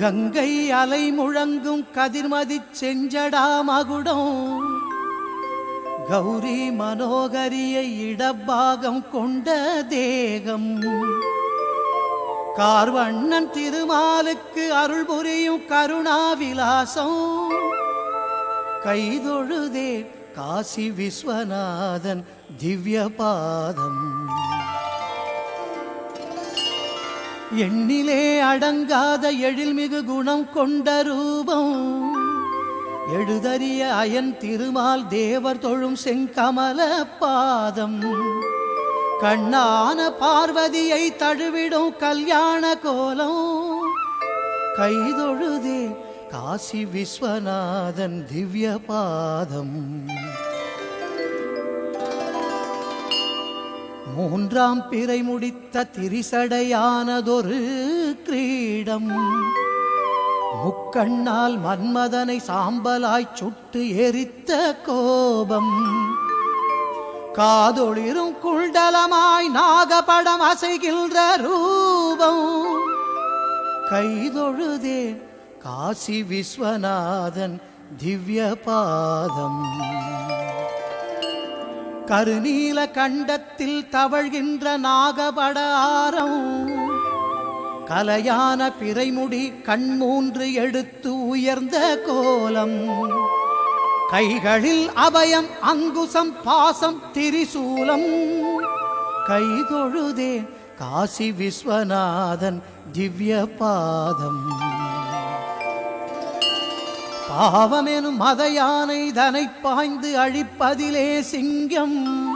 கங்கை அலை முழங்கும் கதிர்மதி செஞ்சடா மகுடம். கௌரி மனோகரிய இடப்பாகம் கொண்ட தேகம். கார்வண்ணன் திருமாலுக்கு அருள் புரியும் கருணா விலாசம் கைதொழுதே காசி விஸ்வநாதன் திவ்ய பாதம் எண்ணிலே அடங்காத எழில்மிகு குணம் கொண்ட ரூபம். எழுதறிய அயன் திருமால் தேவர் தொழும் செங்கமல பாதம். கண்ணான பார்வதியை தழுவிடும் கல்யாண கோலம். கைதொழுதே காசி விஸ்வநாதன் திவ்ய பாதம். மூன்றாம் பிறை முடித்த திரிசடையானதொரு கிரீடம். முக்கண்ணால் மன்மதனை சாம்பலாய் சுட்டு எரித்த கோபம். காதொளிரும் குண்டலமாய் நாகபடம் அசைகின்ற ரூபம். கைதொழுதே காசி விஸ்வநாதன் திவ்ய பாதம். கருநீல கண்டத்தில் தவழ்கின்ற நாகபட ஆரம் கலையான பிறைமுடி கண்மூன்று எடுத்து உயர்ந்த கோலம். கைகளில் அபயம் அங்குசம் பாசம் திரிசூலம். கைதொழுதே காசி விஸ்வநாதன் திவ்ய பாதம் பாவமெனும் மத யானை தனை பாய்ந்து அழிப்பதிலே சிங்கம்.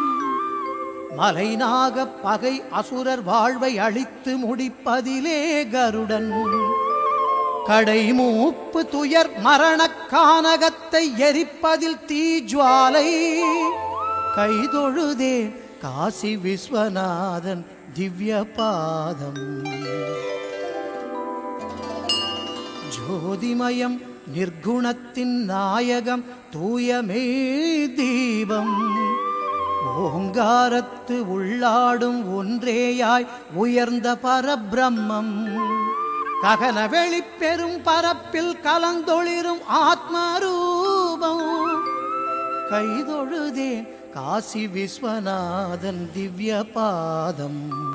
மலைநாக பகை அசுரர் வாழ்வை அழித்து முடிப்பதிலே கருடன். கடை மூப்பு துயர் மரணக் கானகத்தை எரிப்பதில் தீஜ்வாலை கைதொழுதே காசி விஸ்வநாதன் திவ்ய பாதம். ஜோதிமயம் நிர்குணத்தின் நாயகம் தூயமே தீபம். ஓங்காரத்து உள்ளாடும் ஒன்றேயாய் உயர்ந்த பரபிரம்மம். ககன வெளிப்பெரும் பரப்பில் கலந்தொளிரும் ஆத்மரூபம். கைதொழுதேன் காசி விஸ்வநாதன் திவ்ய பாதம்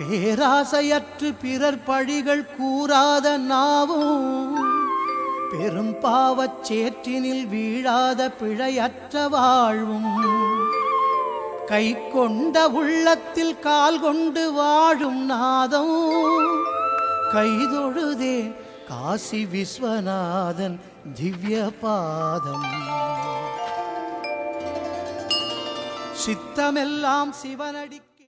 பேராசையற்று பிறர் பழிகள் கூறாத நாவும் பெரும் பாவச் சேற்றினில் வீழாத பிழையற்ற வாழ்வும். கை கொண்ட உள்ளத்தில் கால் கொண்டு வாழும் நாதம் கைதொழுதே காசி விஸ்வநாதன் திவ்ய பாதம். சித்தமெல்லாம் சிவனடி